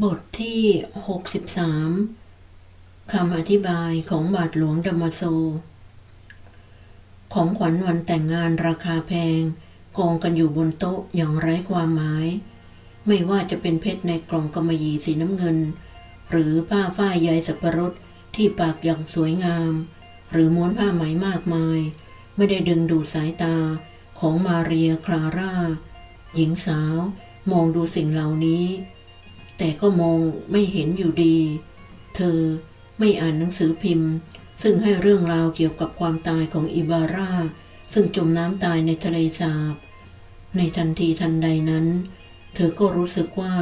บทที่ 63 คำอธิบายของบาทหลวงดมโซ ของขวัญวันแต่งงานราคาแพงกองกันอยู่บนโต๊ะอย่างไร้ความหมาย ไม่ว่าจะเป็นเพชรในกล่องกำมะหยี่สีน้ำเงิน หรือผ้าฝ้ายใยสับปะรดที่ปากอย่างสวยงาม หรือม้วนผ้าไหมมากมาย ไม่ได้ดึงดูดสายตาของมาเรียคลาร่า หญิงสาวมองดูสิ่งเหล่านี้ แต่ก็มองไม่เห็นอยู่ดี เธอไม่อ่านหนังสือพิมพ์ ซึ่งให้เรื่องราวเกี่ยวกับความตายของอิบาร่า ซึ่งจมน้ำตายในทะเลสาบ ในทันทีทันใดนั้น เธอก็รู้สึกว่า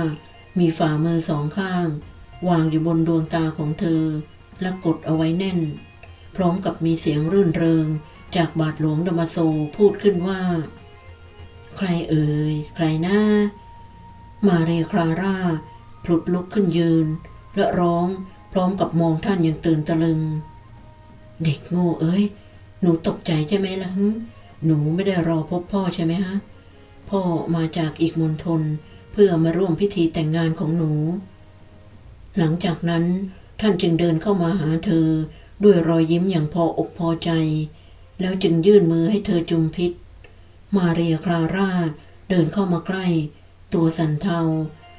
มีฝ่ามือสองข้าง วางอยู่บนดวงตาของเธอ และกดเอาไว้แน่น พร้อมกับมีเสียงรื่นเริง จากบาทหลวงดมาโซพูดขึ้นว่า ใครเอ่ย ใครหน้า มาเรียคลาร่า พลุดลุกขึ้นยืน และร้องพร้อมกับมองท่านอย่างตื่นตะลึง เด็กโง่เอ้ย หนูตกใจใช่ไหมล่ะหึหนูไม่ได้รอพบพ่อใช่ไหมฮะ พ่อมาจากอีกมณฑลเพื่อมาร่วมพิธีแต่งงานของหนู หลังจากนั้นท่านจึงเดินเข้ามาหาเธอด้วยรอยยิ้มอย่างพออกพอใจ แล้วจึงยื่นมือให้เธอจุมพิษ มาเรียคลาร่าเดินเข้ามาใกล้ ตัวสันเทา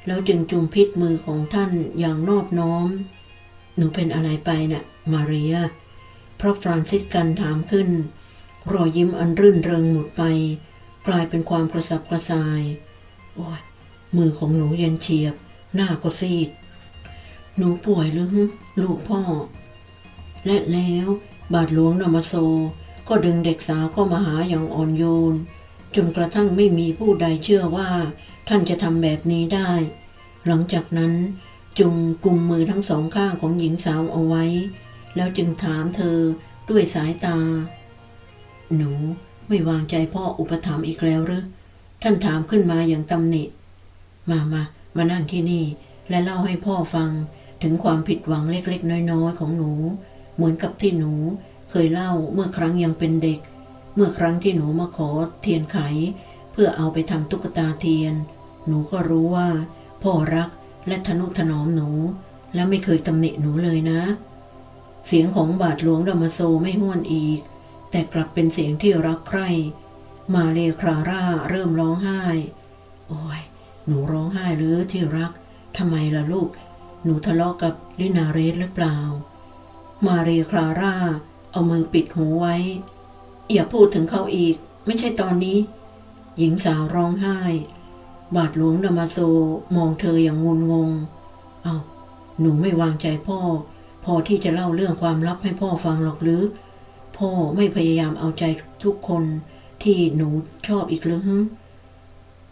แล้วจึงจุมพิษมือของท่านอย่างนอบน้อม หนูเป็นอะไรไปนะ่ะ มาเรียเพราะฟรานซิสกันถามขึ้น รอยยิ้มอันรื่นเริงหมดไป กลายเป็นความกระสับกระส่าย โอ้ยมือของหนูเย็นเฉียบ หน้าก็ซีด หนูป่วยหรือลูกพ่อ และแล้วบาทหลวงนามาโซ ก็ดึงเด็กสาวเข้ามาหาอย่างอ่อนโยน จนกระทั่งไม่มีผู้ใดเชื่อว่า ท่านจะทำแบบนี้ได้ หลังจากนั้นจุงกุมมือทั้งสองข้างของหญิงสาวเอาไว้ แล้วจึงถามเธอด้วยสายตา หนูไม่วางใจพ่ออุปถัมภ์อีกแล้วหรือท่านถามขึ้นมาอย่างตำหนิ มามามานั่งที่นี่ และเล่าให้พ่อฟังถึงความผิดหวังเล็กๆ น้อยๆ ของหนู เหมือนกับที่หนูเคยเล่าเมื่อครั้งยังเป็นเด็ก เมื่อครั้งที่หนูมาขอเทียนไข เพื่อเอาไปทำตุ๊กตาเทียน หนูก็รู้ว่า พ่อรักและทนุถนอมหนู และไม่เคยตำหนิหนูเลยนะ เสียงของบาทหลวงดามาโซไม่ห้วนอีก แต่กลับเป็นเสียงที่รักใคร่มาเลคลาร่าเริ่มร้องไห้ โอ้ย หนูร้องไห้หรือที่รักทำไมล่ะลูก หนูทะเลาะกับลินาเรสหรือเปล่า มาเรียคลาร่า เอามือปิดหูไว้ อย่าพูดถึงเขาอีก ไม่ใช่ตอนนี้ หญิงสาวร้องไห้ บาทหลวงดามาโซมองเธออย่างงุนงง เอาหนูไม่วางใจพ่อ พอที่จะเล่าเรื่องความลับให้พ่อฟังหรอกหรือ พ่อไม่พยายามเอาใจทุกคนที่หนูชอบอีกหรือฮึ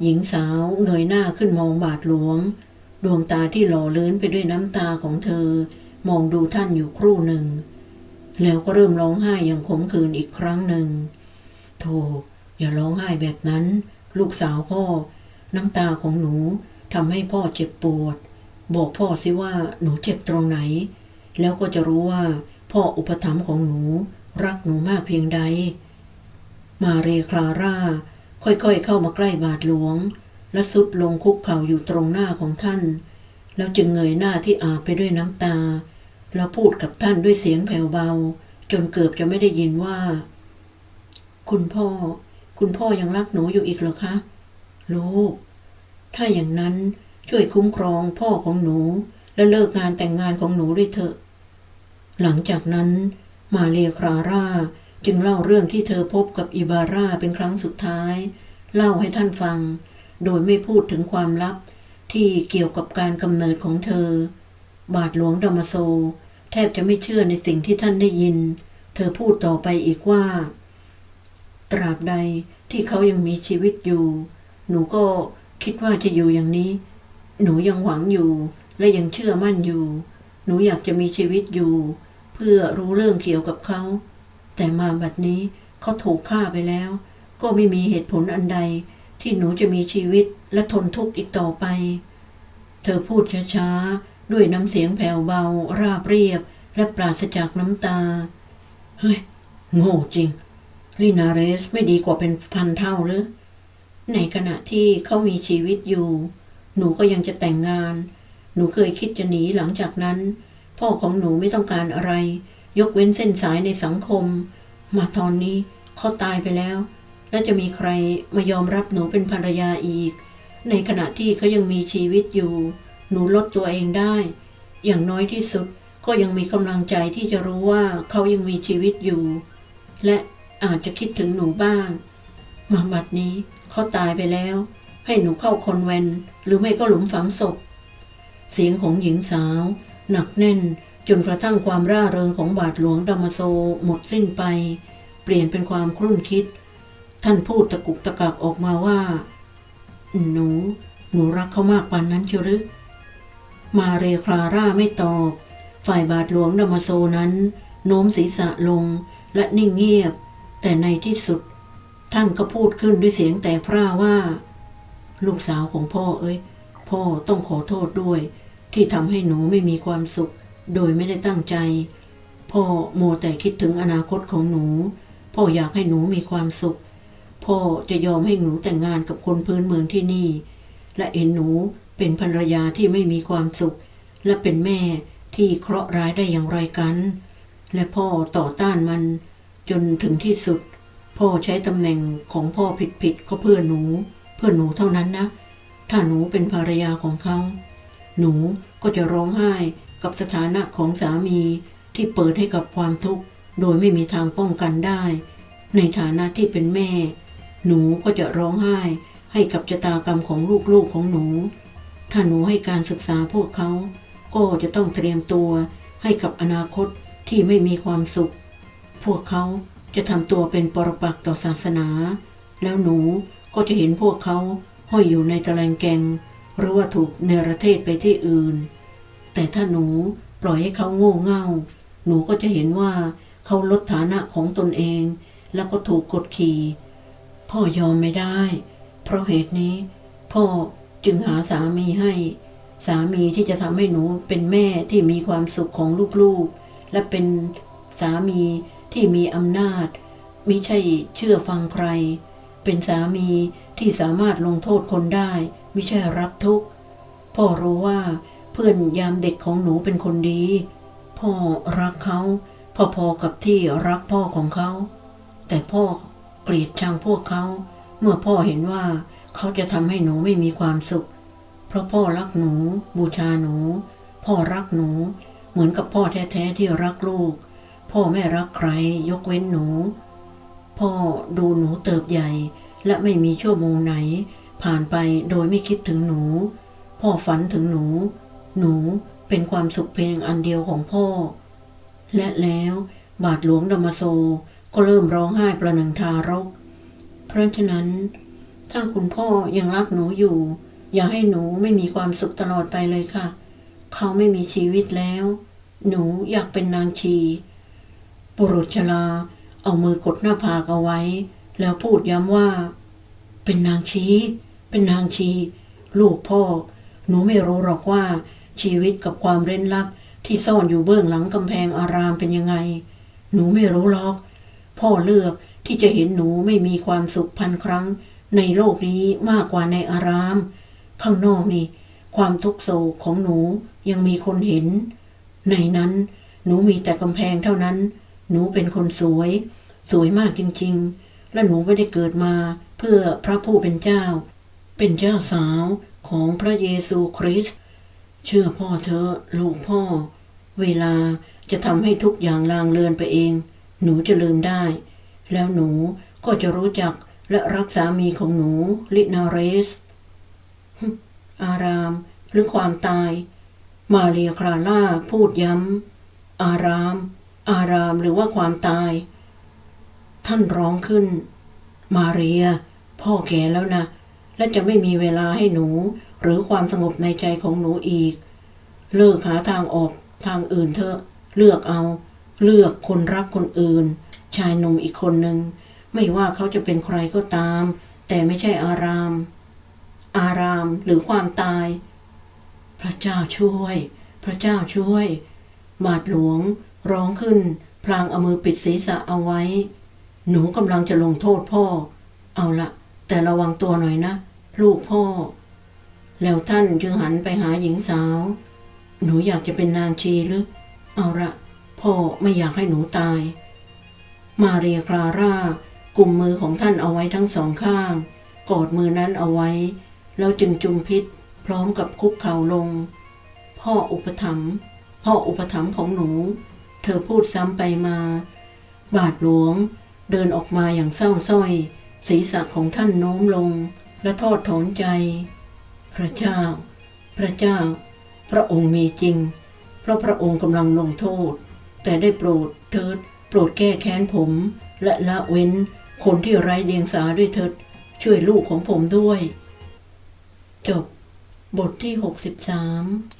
หญิงสาวเงยหน้าขึ้นมองบาทหลวง ดวงตาที่หล่อเลื้นไปด้วยน้ำตาของเธอ มองดูท่านอยู่ครู่หนึ่ง แล้วก็เริ่มร้องไห้อย่างขมขื่นอีกครั้งหนึ่ง โธ่ อย่าร้องไห้แบบนั้น ลูกสาวพ่อ น้ำตาของหนูทำให้พ่อเจ็บปวด บอกพ่อสิว่าหนูเจ็บตรงไหน แล้วก็จะรู้ว่า พ่ออุปถัมภ์ของหนู รักหนูมากเพียงใด มาเรคลาร่า ค่อยๆเข้ามาใกล้บาทหลวง และสุดลงคุกเข่าอยู่ตรงหน้าของท่าน แล้วจึงเงยหน้าที่อาบไปด้วยน้ำตา แล้วพูดกับท่านด้วยเสียงแผ่วเบา จนเกือบจะไม่ได้ยินว่า คุณพ่อ คุณพ่อยังรักหนูอยู่อีกเหรอคะ ลูก ถ้าอย่างนั้นช่วยคุ้มครองพ่อของหนู และเลิกงานแต่งงานของหนูด้วยเถอะ หลังจากนั้น มาเรียคลาร่าจึงเล่าเรื่องที่เธอพบกับอิบาร่าเป็นครั้งสุดท้าย เล่าให้ท่านฟัง โดยไม่พูดถึงความลับที่เกี่ยวกับการกำเนิดของเธอ บาทหลวงดามาโซ แทบจะไม่เชื่อในสิ่งที่ท่านได้ยิน เธอพูดต่อไปอีกว่า ตราบใดที่เขายังมีชีวิตอยู่ หนูก็คิดว่าจะอยู่อย่างนี้ หนูยังหวังอยู่และยังเชื่อมั่นอยู่ หนูอยากจะมีชีวิตอยู่ เพื่อรู้เรื่องเกี่ยวกับเขา แต่มาบัดนี้เขาถูกฆ่าไปแล้ว ก็ไม่มีเหตุผลอันใด ที่หนูจะมีชีวิตและทนทุกข์อีกต่อไป เธอพูดช้าๆ ด้วยน้ำเสียงแผ่วเบา ราบเรียบ และปราศจากน้ำตา เฮ้ย โง่จริง ลินาเรสไม่ดีกว่าเป็นพันเท่าหรือ ในขณะที่เขามีชีวิตอยู่ หนูก็ยังจะแต่งงาน หนูเคยคิดจะหนีหลังจากนั้น พ่อของหนูไม่ต้องการอะไร ยกเว้นเส้นสายในสังคม มาตอนนี้เขาตายไปแล้ว และจะมีใครมายอมรับหนูเป็นภรรยาอีก ในขณะที่เขายังมีชีวิตอยู่ หนูลดตัวเองได้ อย่างน้อยที่สุดก็ยังมีกำลังใจที่จะรู้ว่าเขายังมีชีวิตอยู่ และ อาจจะคิดถึงหนูบ้าง มาบัดนี้เขาตายไปแล้ว ให้หนูเข้าคอนแวนหรือไม่ก็หลุมฝังศพ เสียงของหญิงสาว หนักแน่นจนกระทั่งความร่าเริงของบาทหลวงดามาโซหมดสิ้นไป เปลี่ยนเป็นความครุ่นคิด ท่านพูดตะกุกตะกักออกมาว่า หนู หนูรักเขามากปานนั้นเชียวหรือมาเรคลาร่าไม่ตอบ ฝ่ายบาทหลวงดามาโซนั้น โน้มศีรษะลงและนิ่งเงียบ แต่ในที่สุด ท่านก็พูดขึ้นด้วยเสียงแต่พร่าว่า ลูกสาวของพ่อเอ้ย พ่อต้องขอโทษด้วย ที่ทำให้หนูไม่มีความสุข โดยไม่ได้ตั้งใจ พ่อโมวแต่คิดถึงอนาคตของหนู พ่ออยากให้หนูมีความสุข พ่อจะยอมให้หนูแต่งงานกับคนพื้นเมืองที่นี่ และเห็นหนูเป็นภรรยาที่ไม่มีความสุข และเป็นแม่ที่เคราะห์ร้ายได้อย่างไรกัน และพ่อต่อต้านมัน จนถึงที่สุด พ่อใช้ตำแหน่งของพ่อผิดๆก็เพื่อหนู เพื่อหนูเท่านั้นนะ ถ้าหนูเป็นภรรยาของเขา หนูก็จะร้องไห้กับสถานะของสามีที่เปิดให้กับความทุกข์ โดยไม่มีทางป้องกันได้ ในฐานะที่เป็นแม่ หนูก็จะร้องไห้ให้กับชะตากรรมของลูกๆของหนู ถ้าหนูให้การศึกษาพวกเขา ก็จะต้องเตรียมตัวให้กับอนาคตที่ไม่มีความสุข พวกเขาจะทำตัวเป็นปรปักต่อศาสนา แล้วหนูก็จะเห็นพวกเขาห้อยอยู่ในตะแลงแกง หรือว่าถูกเนรเทศไปที่อื่น แต่ถ้าหนูปล่อยให้เขาโง่เง่า หนูก็จะเห็นว่าเขาลดฐานะของตนเอง แล้วก็ถูกกดขี่ พ่อยอมไม่ได้ เพราะเหตุนี้ พ่อจึงหาสามีให้ สามีที่จะทำให้หนูเป็นแม่ที่มีความสุขของลูกๆ และเป็นสามี ที่มีอำนาจ มิใช่เชื่อฟังใคร เป็นสามีที่สามารถลงโทษคนได้ มิใช่รับทุกข์ พ่อรู้ว่าเพื่อนยามเด็กของหนูเป็นคนดี พ่อรักเขาพอๆกับที่รักพ่อของเขา แต่พ่อเกลียดชังพวกเขา เมื่อพ่อเห็นว่าเขาจะทำให้หนูไม่มีความสุข เพราะพ่อรักหนู บูชาหนู พ่อรักหนู เหมือนกับพ่อแท้ๆที่รักลูก พ่อไม่รักใครยกเว้นหนู พ่อดูหนูเติบใหญ่ และไม่มีชั่วโมงไหน ผ่านไปโดยไม่คิดถึงหนู พ่อฝันถึงหนู หนูเป็นความสุขเพียงอันเดียวของพ่อ และแล้วบาทหลวงดมาโซก็เริ่มร้องไห้ประหนึ่งทารก เพราะฉะนั้น ถ้าคุณพ่อยังรักหนูอยู่ อย่าให้หนูไม่มีความสุขตลอดไปเลยค่ะ เขาไม่มีชีวิตแล้ว หนูอยากเป็นนางชี ปุรุษชลา เอามือกดหน้าผากเอาไว้ แล้วพูดย้ำว่า เป็นนางชี เป็นนางชี ลูกพ่อ หนูไม่รู้หรอกว่า ชีวิตกับความเร้นลับที่ซ่อนอยู่เบื้องหลังกำแพงอารามเป็นยังไง หนูไม่รู้หรอก พ่อเลือกที่จะเห็นหนูไม่มีความสุขพันครั้ง ในโลกนี้มากกว่าในอาราม ข้างนอกนี่ ความทุกโศกของหนูยังมีคนเห็น ในนั้นหนูมีแต่กำแพงเท่านั้น หนูเป็นคนสวย สวยมากจริง ๆ และหนูไม่ได้เกิดมาเพื่อพระผู้เป็นเจ้า เป็นเจ้าสาวของพระเยซูคริสต์เชื่อพ่อเธอลูกพ่อ เวลาจะทำให้ทุกอย่างลางเลือนไปเอง หนูจะลืมได้ แล้วหนูก็จะรู้จักและรักสามีของหนู ลินาเรส อาราม หรือความตาย มาเรียคลาล่าพูดย้ำ อาราม อารามหรือว่าความตาย ท่านร้องขึ้น มาเรีย พ่อแก่แล้วนะ และจะไม่มีเวลาให้หนู หรือความสงบในใจของหนูอีก เลิกหาทางออกทางอื่นเถอะ เลือกเอา เลือกคนรักคนอื่น ชายหนุ่มอีกคนหนึ่ง ไม่ว่าเขาจะเป็นใครก็ตาม แต่ไม่ใช่อาราม อารามหรือความตาย พระเจ้าช่วย พระเจ้าช่วย บาทหลวง ร้องขึ้น พลางเอามือปิดศีรษะเอาไว้ หนูกำลังจะลงโทษพ่อ เอาละแต่ระวังตัวหน่อยนะ ลูกพ่อ แล้วท่านจึงหันไปหาหญิงสาว หนูอยากจะเป็นนางชีหรือ เอาละพ่อไม่อยากให้หนูตาย มาเรียคลาร่ากลุ่มมือของท่านเอาไว้ทั้งสองข้าง กอดมือนั้นเอาไว้ แล้วจึงจุมพิษพร้อมกับคุกเข่าลง พ่ออุปถัมภ์พ่ออุปถัมภ์ของหนู เธอพูดซ้ำไปมา บาทหลวง เดินออกมาอย่างเศร้าสร้อย ศีรษะของท่านโน้มลง และทอดถอนใจ พระเจ้า พระเจ้า พระองค์มีจริง เพราะพระองค์กำลังลงโทษ แต่ได้โปรดเถิด โปรดแก้แค้นผม และละเว้น คนที่ไร้เดียงสาด้วยเถิด ช่วยลูกของผมด้วย จบบทที่ 63